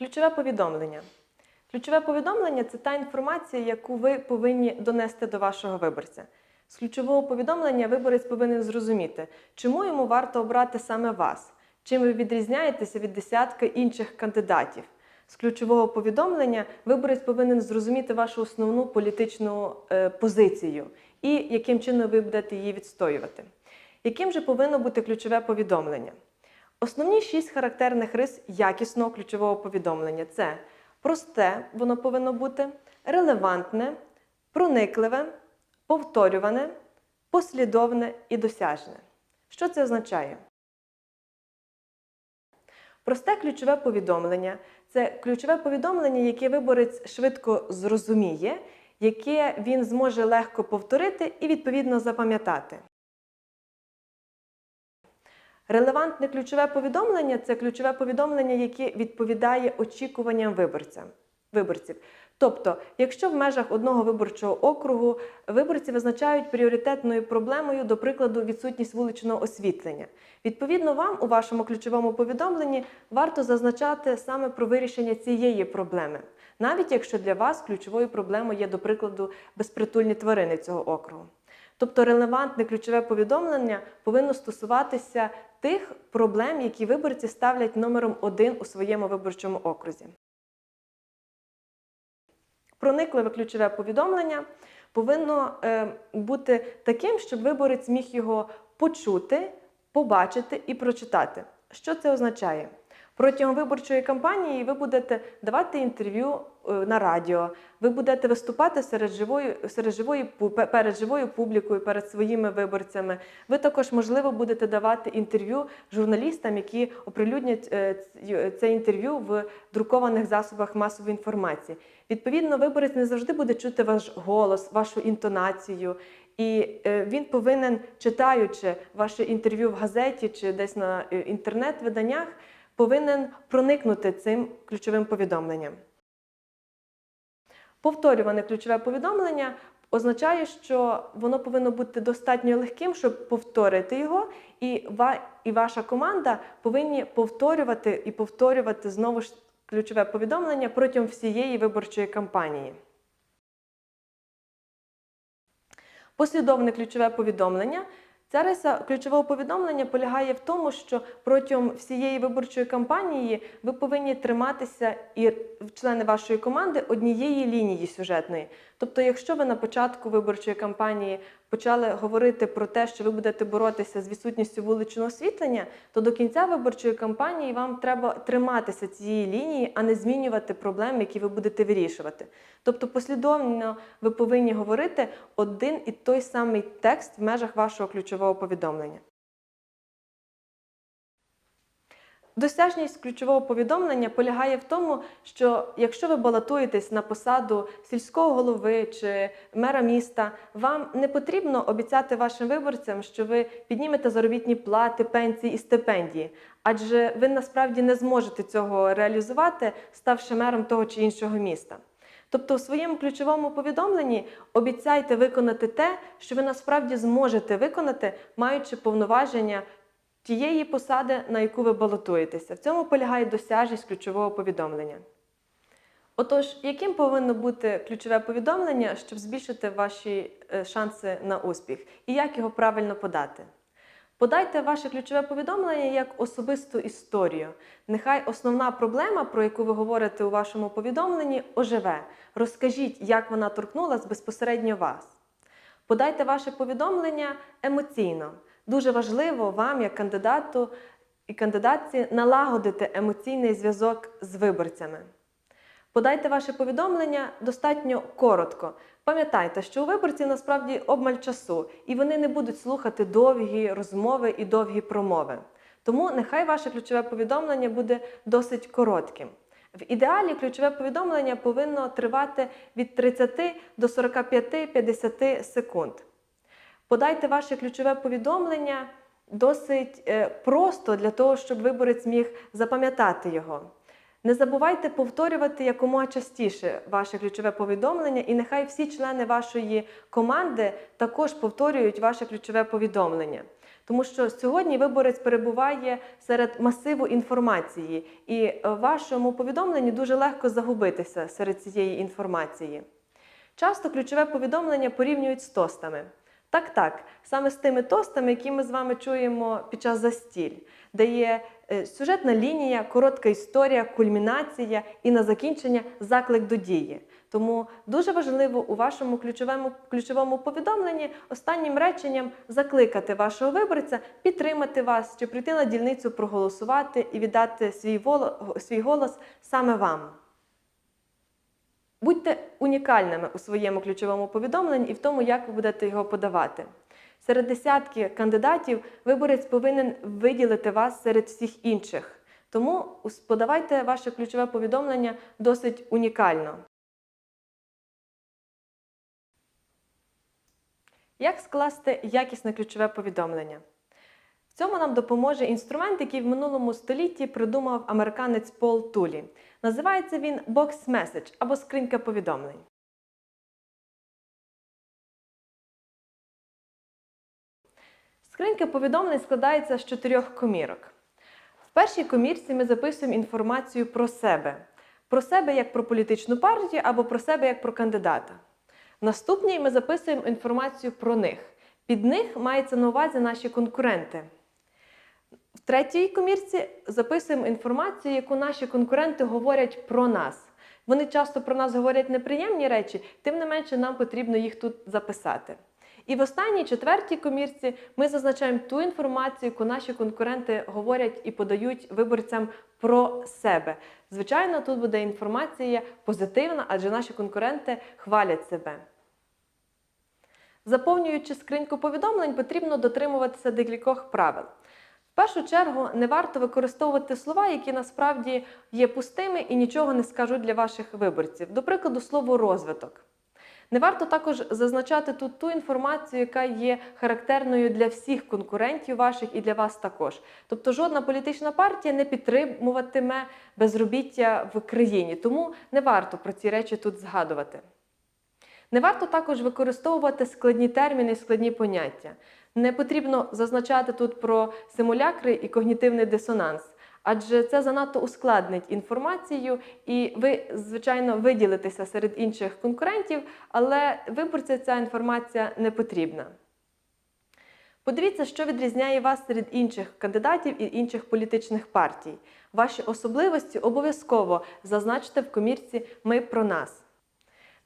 Ключове повідомлення. Ключове повідомлення це та інформація, яку ви повинні донести до вашого виборця. З ключового повідомлення виборець повинен зрозуміти, чому йому варто обрати саме вас, чим ви відрізняєтеся від десятка інших кандидатів. З ключового повідомлення виборець повинен зрозуміти вашу основну політичну е, позицію і яким чином ви будете її відстоювати. Яким же повинно бути ключове повідомлення? Основні шість характерних рис якісного ключового повідомлення це просте, воно повинно бути, релевантне, проникливе, повторюване, послідовне і досяжне. Що це означає? Просте ключове повідомлення це ключове повідомлення, яке виборець швидко зрозуміє, яке він зможе легко повторити і відповідно запам'ятати. Релевантне ключове повідомлення це ключове повідомлення, яке відповідає очікуванням виборця, виборців. Тобто, якщо в межах одного виборчого округу виборці визначають пріоритетною проблемою, до прикладу, відсутність вуличного освітлення, відповідно, вам у вашому ключовому повідомленні варто зазначати саме про вирішення цієї проблеми, навіть якщо для вас ключовою проблемою є, до прикладу, безпритульні тварини цього округу. Тобто релевантне ключове повідомлення повинно стосуватися тих проблем, які виборці ставлять номером один у своєму виборчому окрузі. Проникливе ключове повідомлення повинно е, бути таким, щоб виборець міг його почути, побачити і прочитати. Що це означає? Протягом виборчої кампанії ви будете давати інтерв'ю на радіо, ви будете виступати серед живої, серед живої, перед живою публікою, перед своїми виборцями. Ви також, можливо, будете давати інтерв'ю журналістам, які оприлюднять е, це інтерв'ю в друкованих засобах масової інформації. Відповідно, виборець не завжди буде чути ваш голос, вашу інтонацію. І е, він повинен, читаючи ваше інтерв'ю в газеті чи десь на е, інтернет-виданнях, повинен проникнути цим ключовим повідомленням. Повторюване ключове повідомлення означає, що воно повинно бути достатньо легким, щоб повторити його, і, ва, і ваша команда повинні повторювати і повторювати знову ж ключове повідомлення протягом всієї виборчої кампанії. Послідовне ключове повідомлення. Ця риса ключового повідомлення полягає в тому, що протягом всієї виборчої кампанії ви повинні триматися і члени вашої команди однієї лінії сюжетної. Тобто, якщо ви на початку виборчої кампанії почали говорити про те, що ви будете боротися з відсутністю вуличного освітлення, то до кінця виборчої кампанії вам треба триматися цієї лінії, а не змінювати проблеми, які ви будете вирішувати. Тобто, послідовно ви повинні говорити один і той самий текст в межах вашого ключового повідомлення. Досяжність ключового повідомлення полягає в тому, що якщо ви балотуєтесь на посаду сільського голови чи мера міста, вам не потрібно обіцяти вашим виборцям, що ви піднімете заробітні плати, пенсії і стипендії, адже ви насправді не зможете цього реалізувати, ставши мером того чи іншого міста. Тобто, в своєму ключовому повідомленні обіцяйте виконати те, що ви насправді зможете виконати, маючи повноваження тієї посади, на яку ви балотуєтеся. В цьому полягає досяжність ключового повідомлення. Отож, яким повинно бути ключове повідомлення, щоб збільшити ваші е, шанси на успіх, і як його правильно подати? Подайте ваше ключове повідомлення як особисту історію. Нехай основна проблема, про яку ви говорите у вашому повідомленні, оживе. Розкажіть, як вона торкнулась безпосередньо вас. Подайте ваше повідомлення емоційно. Дуже важливо вам, як кандидату і кандидатці, налагодити емоційний зв'язок з виборцями. Подайте ваше повідомлення достатньо коротко. Пам'ятайте, що у виборців насправді обмаль часу, і вони не будуть слухати довгі розмови і довгі промови. Тому нехай ваше ключове повідомлення буде досить коротким. В ідеалі ключове повідомлення повинно тривати від 30 до 45-50 секунд. Подайте ваше ключове повідомлення досить е, просто для того, щоб виборець міг запам'ятати його. Не забувайте повторювати якомога частіше ваше ключове повідомлення, і нехай всі члени вашої команди також повторюють ваше ключове повідомлення. Тому що сьогодні виборець перебуває серед масиву інформації, і е, вашому повідомленні дуже легко загубитися серед цієї інформації. Часто ключове повідомлення порівнюють з тостами. Так, так, саме з тими тостами, які ми з вами чуємо під час застіль, де є е, сюжетна лінія, коротка історія, кульмінація і на закінчення заклик до дії. Тому дуже важливо у вашому ключовому, ключовому повідомленні останнім реченням закликати вашого виборця підтримати вас чи прийти на дільницю проголосувати і віддати свій, голос саме вам. Будьте унікальними у своєму ключовому повідомленні і в тому, як ви будете його подавати. Серед десятки кандидатів виборець повинен виділити вас серед всіх інших. Тому подавайте ваше ключове повідомлення досить унікально. Як скласти якісне ключове повідомлення? Цьому нам допоможе інструмент, який в минулому столітті придумав американець Пол Тулі. Називається він Box Message або скринька повідомлень. Скринька повідомлень складається з чотирьох комірок. В першій комірці ми записуємо інформацію про себе, про себе як про політичну партію або про себе як про кандидата. В наступній ми записуємо інформацію про них. Під них мається на увазі наші конкуренти. В третій комірці записуємо інформацію, яку наші конкуренти говорять про нас. Вони часто про нас говорять неприємні речі, тим не менше нам потрібно їх тут записати. І в останній четвертій комірці ми зазначаємо ту інформацію, яку наші конкуренти говорять і подають виборцям про себе. Звичайно, тут буде інформація позитивна, адже наші конкуренти хвалять себе. Заповнюючи скриньку повідомлень, потрібно дотримуватися декількох правил. Першу чергу не варто використовувати слова, які насправді є пустими і нічого не скажуть для ваших виборців. До прикладу, слово розвиток. Не варто також зазначати тут ту інформацію, яка є характерною для всіх конкурентів ваших і для вас також. Тобто жодна політична партія не підтримуватиме безробіття в країні, тому не варто про ці речі тут згадувати. Не варто також використовувати складні терміни складні поняття. Не потрібно зазначати тут про симулякри і когнітивний дисонанс, адже це занадто ускладнить інформацію, і ви, звичайно, виділитеся серед інших конкурентів, але виборця ця інформація не потрібна. Подивіться, що відрізняє вас серед інших кандидатів і інших політичних партій. Ваші особливості обов'язково зазначте в комірці Ми про нас.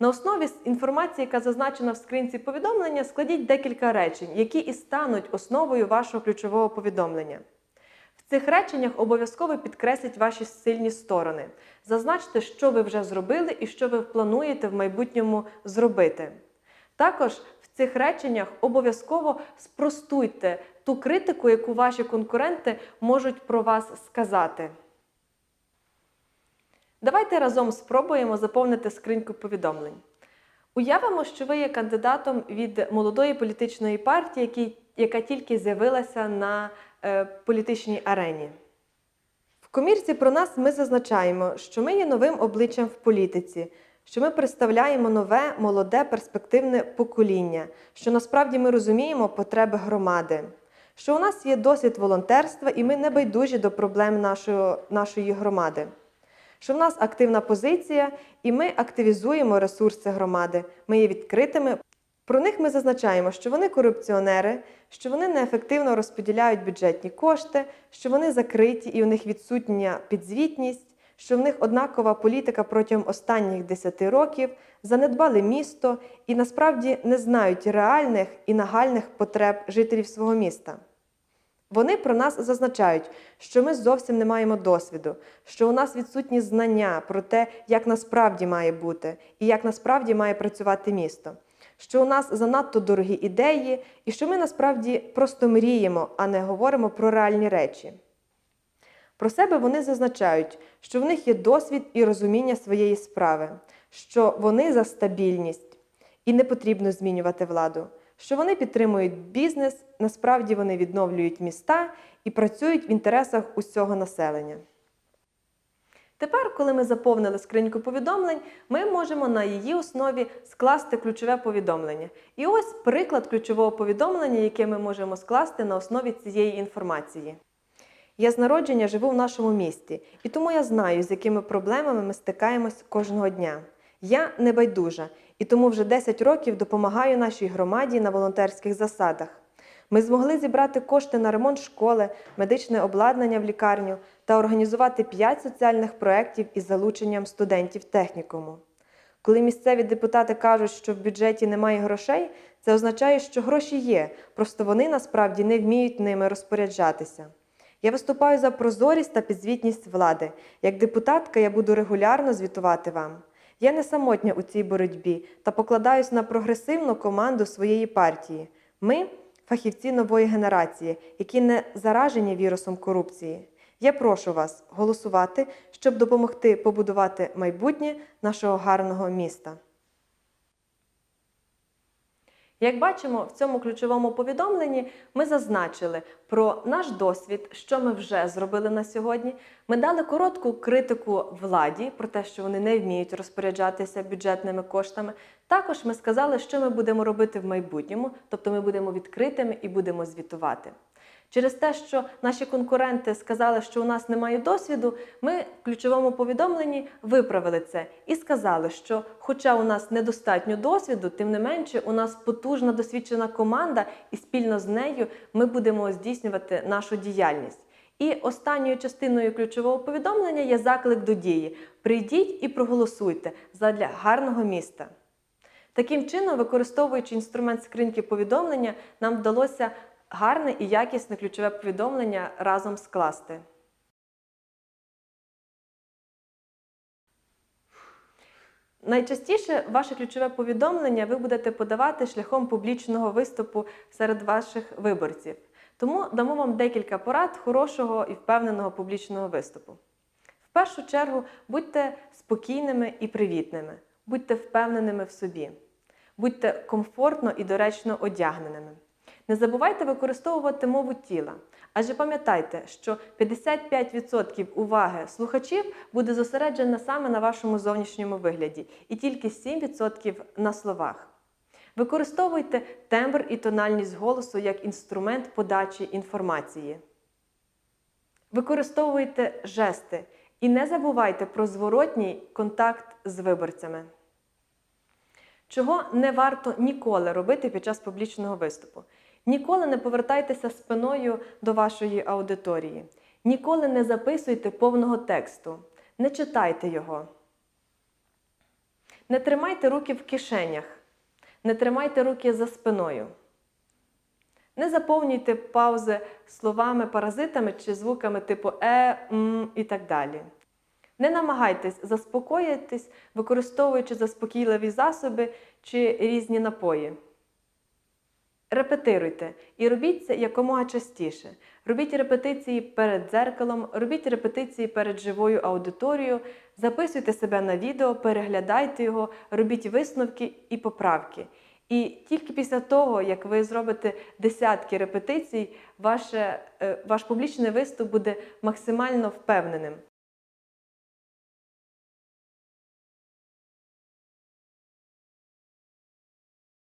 На основі інформації, яка зазначена в скринці повідомлення, складіть декілька речень, які і стануть основою вашого ключового повідомлення. В цих реченнях обов'язково підкресліть ваші сильні сторони. Зазначте, що ви вже зробили і що ви плануєте в майбутньому зробити. Також в цих реченнях обов'язково спростуйте ту критику, яку ваші конкуренти можуть про вас сказати. Давайте разом спробуємо заповнити скриньку повідомлень. Уявимо, що ви є кандидатом від молодої політичної партії, яка тільки з'явилася на е, політичній арені. В комірці про нас ми зазначаємо, що ми є новим обличчям в політиці, що ми представляємо нове, молоде, перспективне покоління, що насправді ми розуміємо потреби громади, що у нас є досвід волонтерства і ми не байдужі до проблем нашої, нашої громади що в нас активна позиція, і ми активізуємо ресурси громади. Ми є відкритими. Про них ми зазначаємо, що вони корупціонери, що вони неефективно розподіляють бюджетні кошти, що вони закриті і у них відсутня підзвітність, що в них однакова політика протягом останніх 10 років, занедбали місто і насправді не знають реальних і нагальних потреб жителів свого міста. Вони про нас зазначають, що ми зовсім не маємо досвіду, що у нас відсутні знання про те, як насправді має бути і як насправді має працювати місто, що у нас занадто дорогі ідеї, і що ми насправді просто мріємо, а не говоримо про реальні речі. Про себе вони зазначають, що в них є досвід і розуміння своєї справи, що вони за стабільність і не потрібно змінювати владу, що вони підтримують бізнес, насправді вони відновлюють міста і працюють в інтересах усього населення. Тепер, коли ми заповнили скриньку повідомлень, ми можемо на її основі скласти ключове повідомлення. І ось приклад ключового повідомлення, яке ми можемо скласти на основі цієї інформації. Я з народження живу в нашому місті, і тому я знаю, з якими проблемами ми стикаємось кожного дня. Я небайдужа, і тому вже 10 років допомагаю нашій громаді на волонтерських засадах. Ми змогли зібрати кошти на ремонт школи, медичне обладнання в лікарню та організувати 5 соціальних проєктів із залученням студентів технікуму. Коли місцеві депутати кажуть, що в бюджеті немає грошей, це означає, що гроші є, просто вони насправді не вміють ними розпоряджатися. Я виступаю за прозорість та підзвітність влади. Як депутатка я буду регулярно звітувати вам. Я не самотня у цій боротьбі та покладаюсь на прогресивну команду своєї партії. Ми фахівці нової генерації, які не заражені вірусом корупції. Я прошу вас голосувати, щоб допомогти побудувати майбутнє нашого гарного міста. Як бачимо, в цьому ключовому повідомленні ми зазначили про наш досвід, що ми вже зробили на сьогодні. Ми дали коротку критику владі про те, що вони не вміють розпоряджатися бюджетними коштами. Також ми сказали, що ми будемо робити в майбутньому, тобто ми будемо відкритими і будемо звітувати. Через те, що наші конкуренти сказали, що у нас немає досвіду, ми в ключовому повідомленні виправили це і сказали, що, хоча у нас недостатньо досвіду, тим не менше, у нас потужна досвідчена команда, і спільно з нею ми будемо здійснювати нашу діяльність. І останньою частиною ключового повідомлення є заклик до дії: прийдіть і проголосуйте задля гарного міста. Таким чином, використовуючи інструмент скриньки повідомлення, нам вдалося гарне і якісне ключове повідомлення разом скласти. Найчастіше ваше ключове повідомлення ви будете подавати шляхом публічного виступу серед ваших виборців. Тому дамо вам декілька порад хорошого і впевненого публічного виступу. В першу чергу будьте спокійними і привітними, будьте впевненими в собі, будьте комфортно і доречно одягненими. Не забувайте використовувати мову тіла, адже пам'ятайте, що 55% уваги слухачів буде зосереджена саме на вашому зовнішньому вигляді, і тільки 7% на словах. Використовуйте тембр і тональність голосу як інструмент подачі інформації. Використовуйте жести і не забувайте про зворотній контакт з виборцями. Чого не варто ніколи робити під час публічного виступу? Ніколи не повертайтеся спиною до вашої аудиторії. Ніколи не записуйте повного тексту. Не читайте його. Не тримайте руки в кишенях. Не тримайте руки за спиною. Не заповнюйте паузи словами, паразитами чи звуками типу е, м і так далі. Не намагайтесь заспокоїтись, використовуючи заспокійливі засоби чи різні напої. Репетируйте і робіть це якомога частіше. Робіть репетиції перед дзеркалом, робіть репетиції перед живою аудиторією, записуйте себе на відео, переглядайте його, робіть висновки і поправки. І тільки після того, як ви зробите десятки репетицій, ваше, е, ваш публічний виступ буде максимально впевненим.